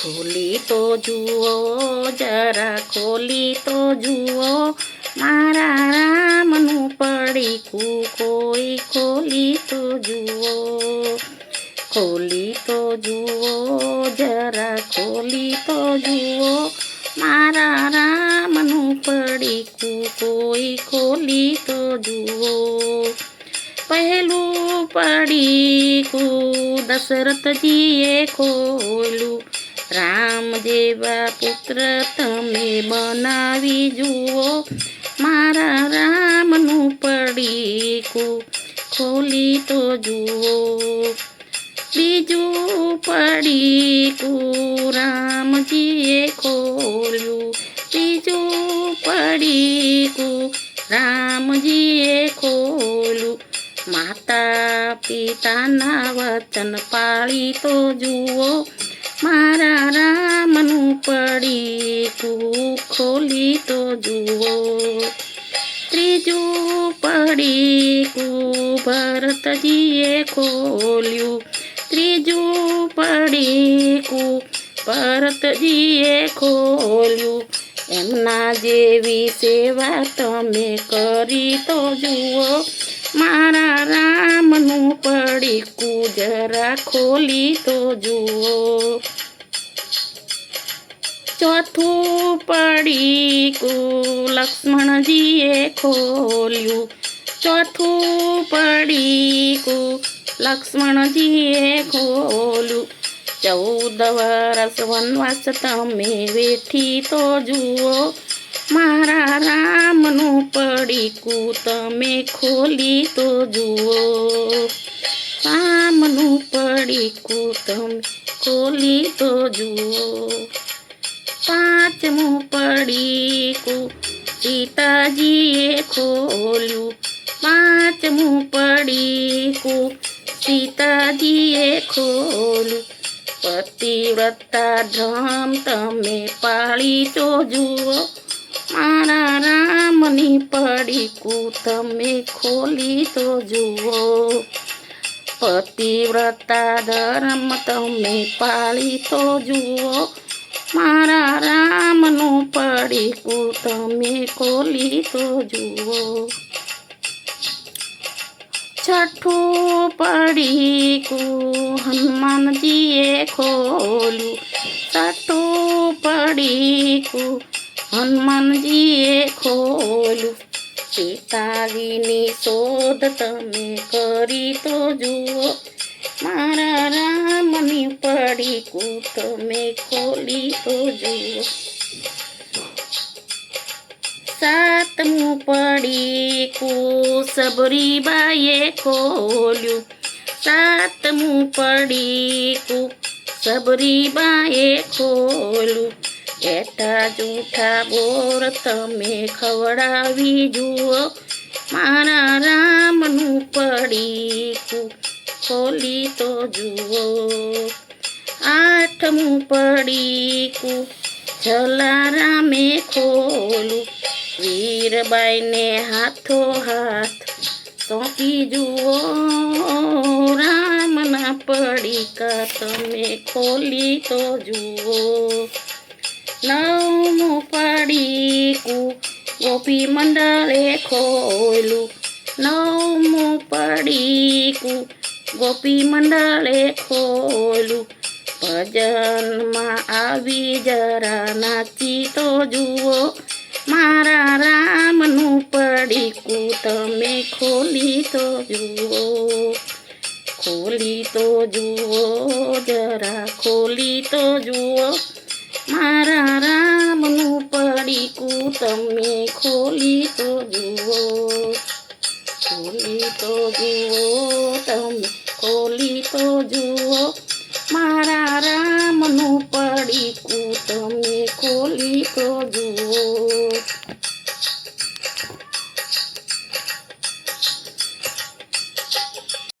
ખોલી તો જુઓ જરા ખોલી તો જુઓ મારા રામનું પડીકું કોઈ ખોલી તો જુઓ ખોલી તો જુઓ જરા ખોલી તો જુઓ મારા રામનું પડીકું કોઈ ખોલી તો જુઓ પહેલું પડીકું દશરથજીએ ખોલું રામ જેવા પુત્ર તમે બનાવી જુઓ મારા રામનું પડીકું ખોલી તો જુઓ બીજું પડીકું રામજીએ ખોલ્યું બીજું પડીકું રામજીએ ખોલ્યું માતા પિતાના વચન પાળી તો જુઓ મારા રામનું પડીકું ખોલી તો જુઓ. ત્રીજું પડીકું ભરતજીએ ખોલ્યું. ત્રીજું પડીકું ભરતજીએ ખોલ્યું. એમના જેવી સેવા તમે કરી તો જુઓ. મારા રામનું પડીકું જરા ખોલી તો જુઓ. ચોથું પડીકું લક્ષ્મણજીએ ખોલ્યું ચોથું પડીકું લક્ષ્મણજીએ ખોલ્યું ચૌદ વરસ વનવાસ તમે વેઠી તો જુઓ મારા રામનું પડીકું તમે ખોલી તો જુઓ રામનું પડીકું તમે ખોલી તો જુઓ પાંચમું પડીકું સીતાજીએ ખોલ્યું પાંચમું પડીકું સીતાજીએ ખોલ્યું પતિવ્રતા ધ્રમ તમે પાળી તો જુઓ મારા રામની પડીકું તમે ખોલી તો જુઓ પતિવ્રતા ધર્મ તમે પાળી તો જુઓ મારા રામનું પડીકું તમે ખોલી તો જુઓ. છઠ્ઠું પડીકું હનુમાનજીએ ખોલ્યું. છઠ્ઠું પડીકું હનુમાનજીએ ખોલ્યું. સીતાજીની શોધ તમે કરી તો જુઓ. મારા ની પડી કૂટ મેં ખોલી તો જુઓ સાતમું પડી કુ સબરી બાએ ખોલ્યું સાતમું પડી કુ સબરી બાએ ખોલ્યું એટા જૂઠા બોર તમે ખવડાવી જુઓ, મારા રામનું પડીકું. ખોલી તો જુઓ આઠમું પડીકું જલારામે ખોલું વીરબાઈને હાથો હાથ સોંપી જુઓ રામના પડીકા તમે ખોલી તો જુઓ નવમું પડીકું ગોપી મંડળે ખોલું નવમું પડીકું गोपी मंडले खोलू। भजन आवी जरा नाची तो जुओ। मारा राम नु पड़ी को ते खोली तो जुओ। खोली तो जुओ, जरा खोली तो जुओ। मारा राम नु पड़ी को ते खोली तो जुओ। खोली तो जुओ, तमें ખોલી તો જુઓ મારા રામનું પડીકું તમે ખોલી તો જુઓ.